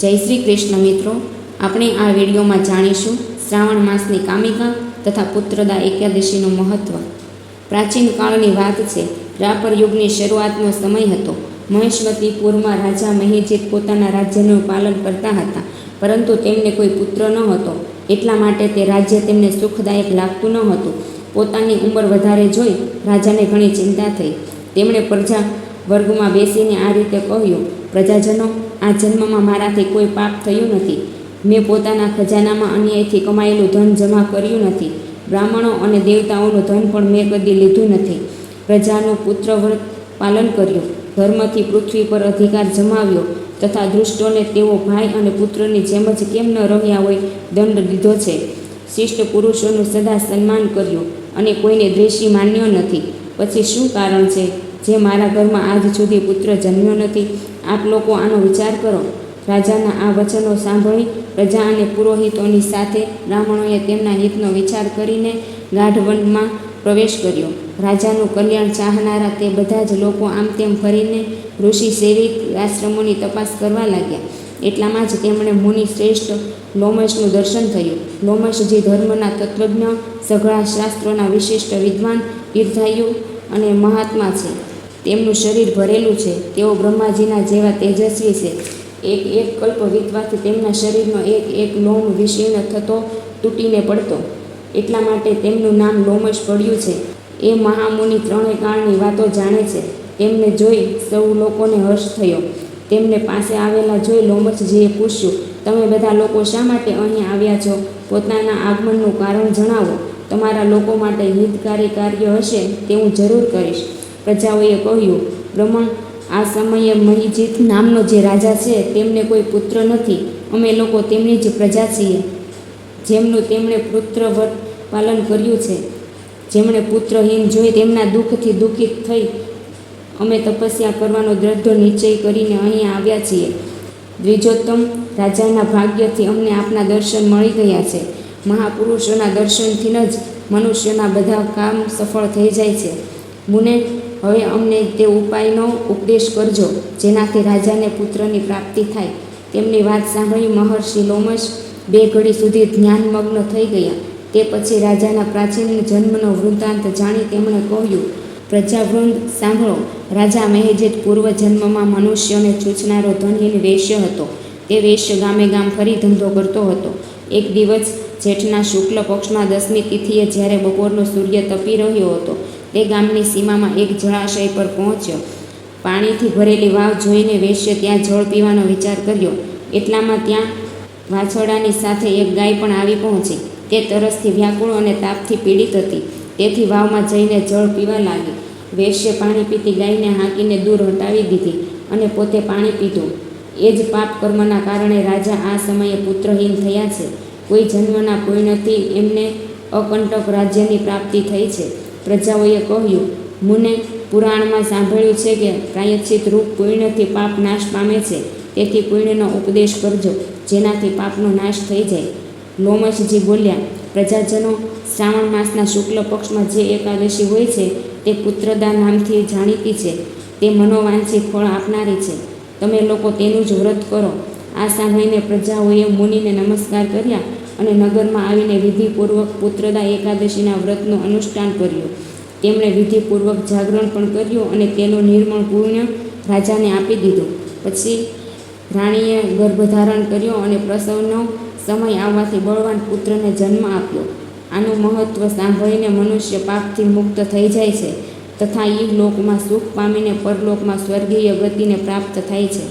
જય શ્રી કૃષ્ણ મિત્રો. આપણે આ વિડીયોમાં જાણીશું શ્રાવણ માસની કામિકા તથા પુત્રદા એકાદશીનું મહત્ત્વ પ્રાચીન કાળની વાત છે, રાપર યુગની શરૂઆતનો સમય હતો. મહેશ્વતીપુરમાં રાજા મહેજીત પોતાના રાજ્યનું પાલન કરતા હતા, પરંતુ તેમને કોઈ પુત્ર ન હતો. એટલા માટે તે રાજ્ય તેમને સુખદાયક લાગતું ન હતું. પોતાની ઉંમર વધારે જોઈ રાજાને ઘણી ચિંતા થઈ. તેમણે પ્રજા વર્ગમાં બેસીને આ રીતે કહ્યું, પ્રજાજનો આ જન્મમાં મારાથી કોઈ પાપ થયું નથી. મેં પોતાના ખજાનામાં અન્યાયથી કમાયેલું ધન જમા કર્યું નથી. બ્રાહ્મણો અને દેવતાઓનું ધન પણ મેં કદી લીધું નથી. પ્રજાનું પુત્રવ્રત પાલન કર્યું. ધર્મથી પૃથ્વી પર અધિકાર જમાવ્યો તથા દુષ્ટોને તેઓ ભાઈ અને પુત્રની જેમ જ કેમ ન રહ્યા હોય દંડ દીધો છે. શિષ્ટ પુરુષોનું સદા સન્માન કર્યું અને કોઈને દ્વેષી માન્યો નથી. પછી શું કારણ છે? જે મારા ઘરમાં આજ સુધી પુત્ર જન્મ્યો નથી. આપ લોકો આનો વિચાર કરો. રાજાના આ વચનો સાંભળી પ્રજા અને પુરોહિતોની સાથે બ્રાહ્મણોએ તેમના હિતનો વિચાર કરીને ગાઢવનમાં પ્રવેશ કર્યો. રાજાનું કલ્યાણ ચાહનારા તે બધા જ લોકો આમ તેમ ફરીને ઋષિ સેવિત આશ્રમોની તપાસ કરવા લાગ્યા. એટલામાં જ તેમણે મુનિ શ્રેષ્ઠ લોમશનું દર્શન થયું. લોમશજી ધર્મના તત્વજ્ઞ, સઘળા શાસ્ત્રોના વિશિષ્ટ વિદ્વાન, તીર્થાયુ અને મહાત્મા છે. તેમનું શરીર ભરેલું છે. તેઓ બ્રહ્માજીના જેવા તેજસ્વી છે. એક એક કલ્પ વીતવાથી તેમના શરીરનો એક એક લોમ વિશીર્ણ થતો તૂટીને પડતો. એટલા માટે તેમનું નામ લોમશ પડ્યું છે. એ મહામુનિ ત્રણેય કાળની વાતો જાણે છે. તેમને જોઈ સૌ લોકોને હર્ષ થયો. તેમને પાસે આવેલા જોઈ લોમશજીએ પૂછ્યું, તમે બધા લોકો શા માટે અહીં આવ્યા છો? પોતાના આગમનનું કારણ જણાવો. તમારા લોકો માટે હિતકારી કાર્ય હશે તે હું જરૂર કરીશ. પ્રજાઓએ કહ્યું, બ્રહ્મણ, આ સમયે મહિજીત નામનો જે રાજા છે, તેમને કોઈ પુત્ર નથી. અમે લોકો તેમની જ પ્રજા છીએ. જેમનું તેમણે પુત્રવત પાલન કર્યું છે, જેમણે પુત્રહીન જોઈ તેમના દુઃખથી દુઃખિત થઈ, અમે તપસ્યા કરવાનો દ્રઢ નિશ્ચય કરીને અહીં આવ્યા છીએ. દ્વિજોત્તમ રાજાના ભાગ્યથી અમને આપના દર્શન મળી ગયા છે. મહાપુરુષોના દર્શનથી જ મનુષ્યના બધા કામ સફળ થઈ જાય છે. મુને હવે અમને તે ઉપાયનો ઉપદેશ કરજો, જેનાથી રાજાને પુત્રની પ્રાપ્તિ થાય. તેમની વાત સાંભળી મહર્ષિ લોમશ બે ઘડી સુધી ધ્યાનમગ્ન થઈ ગયા. તે પછી રાજાના પ્રાચીન જન્મનો વૃત્તાંત જાણી તેમણે કહ્યું, પ્રજાવૃંદ, સાંભળો, રાજા મહેજીત પૂર્વ જન્મમાં મનુષ્યોને ચૂચનારો ધનહીન વેશ્ય હતો. તે વેશ્ય ગામે ગામ ફરી ધંધો કરતો હતો. એક દિવસ જેઠના શુક્લ પક્ષમાં દસમી તિથિએ જ્યારે બપોરનો સૂર્ય તપી રહ્યો હતો તે ગામની સીમામાં એક જળાશય પર પહોંચ્યો. પાણીથી ભરેલી વાવ જોઈને વેશ્ય ત્યાં જળ પીવાનો વિચાર કર્યો. એટલામાં ત્યાં વાછરડાની સાથે એક ગાય પણ આવી પહોંચી. તે તરસથી વ્યાકુળ અને તાપથી પીડિત હતી. તેથી વાવમાં જઈને જળ પીવા લાગી. વેશ્ય પાણી પીતી ગાયને હાંકીને દૂર હટાવી દીધી અને પોતે પાણી પીધું. એ જ પાપ કર્મના કારણે રાજા આ સમયે પુત્રહીન થયા છે. કોઈ જન્મના પુણ્યથી એમને અકંટક રાજ્યની પ્રાપ્તિ થઈ છે. પ્રજાઓએ કહ્યું, મુને પુરાણમાં સાંભળ્યું છે કે પ્રાયશ્ચિત રૂપ પુણ્યથી પાપ નાશ પામે છે. તેથી પુણ્યનો ઉપદેશ કરજો, જેનાથી પાપનો નાશ થઈ જાય. લોમશજી બોલ્યા, પ્રજાજનો શ્રાવણ માસના શુક્લ પક્ષમાં જે એકાદશી હોય છે, તે પુત્રદા નામથી જાણીતી છે. તે મનોવાંછી ફળ આપનારી છે. તમે લોકો તેનું જ વ્રત કરો. આ સાંભળીને પ્રજાઓએ મુનિને નમસ્કાર કર્યા અને નગરમાં આવીને વિધિપૂર્વક પુત્રદા એકાદશીના વ્રતનું અનુષ્ઠાન કર્યું. તેમણે વિધિપૂર્વક જાગરણ પણ કર્યું અને તેનું નિર્મળ પુણ્ય રાજાને આપી દીધું. પછી રાણીએ ગર્ભધારણ કર્યો અને પ્રસવનો સમય આવવાથી બળવાન પુત્રને જન્મ આપ્યો. આનું મહત્ત્વ સાંભળીને મનુષ્ય પાપથી મુક્ત થઈ જાય છે તથા ઈ લોકમાં સુખ પામીને પરલોકમાં સ્વર્ગીય ગતિને પ્રાપ્ત થાય છે.